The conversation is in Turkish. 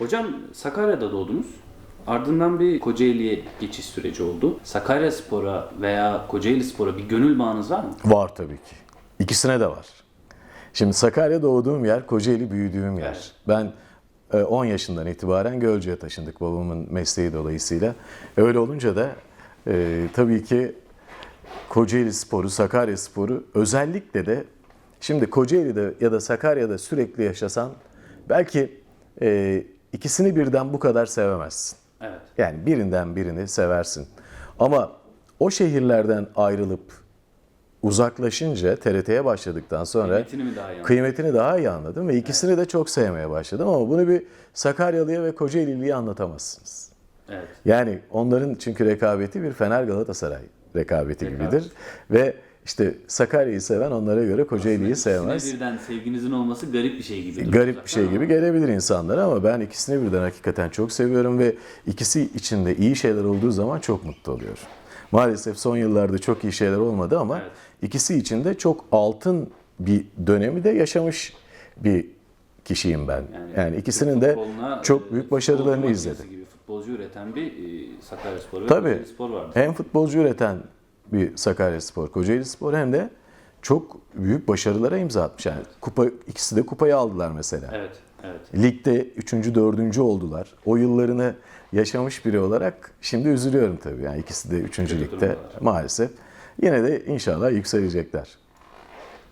Hocam Sakarya'da doğdunuz. Ardından bir Kocaeli'ye geçiş süreci oldu. Sakarya Spor'a veya Kocaeli Spor'a bir gönül bağınız var mı? Var tabii ki. İkisine de var. Şimdi Sakarya doğduğum yer, Kocaeli büyüdüğüm yer. Evet. Ben e, 10 yaşından itibaren Gölcük'e taşındık babamın mesleği dolayısıyla. Öyle olunca da e, tabii ki Kocaeli Sporu, Sakarya Sporu özellikle de şimdi Kocaeli'de ya da Sakarya'da sürekli yaşasan belki e, ikisini birden bu kadar sevemezsin. Evet. Yani birinden birini seversin. Ama o şehirlerden ayrılıp uzaklaşınca TRT'ye başladıktan sonra Kıymetini daha iyi kıymetini daha iyi anladım ve ikisini de çok sevmeye başladım ama bunu bir Sakaryalı'ya ve Kocaeli'liye anlatamazsınız. Evet. Yani onların çünkü rekabeti bir Fener Galatasaray rekabeti Rekabet. gibidir ve işte Sakarya'yı seven onlara göre Kocaeli'yi İkisine sevmez. birden sevginizin olması garip bir şey gibi. Garip bir şey gibi ama gelebilir insanlara ama ben ikisini birden hakikaten çok seviyorum ve ikisi içinde iyi şeyler olduğu zaman çok mutlu oluyorum. Maalesef son yıllarda çok iyi şeyler olmadı ama Evet. ikisi içinde çok altın bir dönemi de yaşamış bir kişiyim ben. Yani, ikisinin de çok büyük başarılarını izledim. gibi futbolcu üreten bir e, Sakarya Spor ve Tabii. Spor vardı. Hem futbolcu üreten bir Sakarya Spor, Kocaeli Spor hem de çok büyük başarılara imza atmış. Yani kupa ikisi de kupayı aldılar mesela. Evet. Evet. Ligde 3. 4. oldular. O yıllarını yaşamış biri olarak şimdi üzülüyorum tabii. Yani ikisi de 3. ligde maalesef. Yine de inşallah yükselecekler.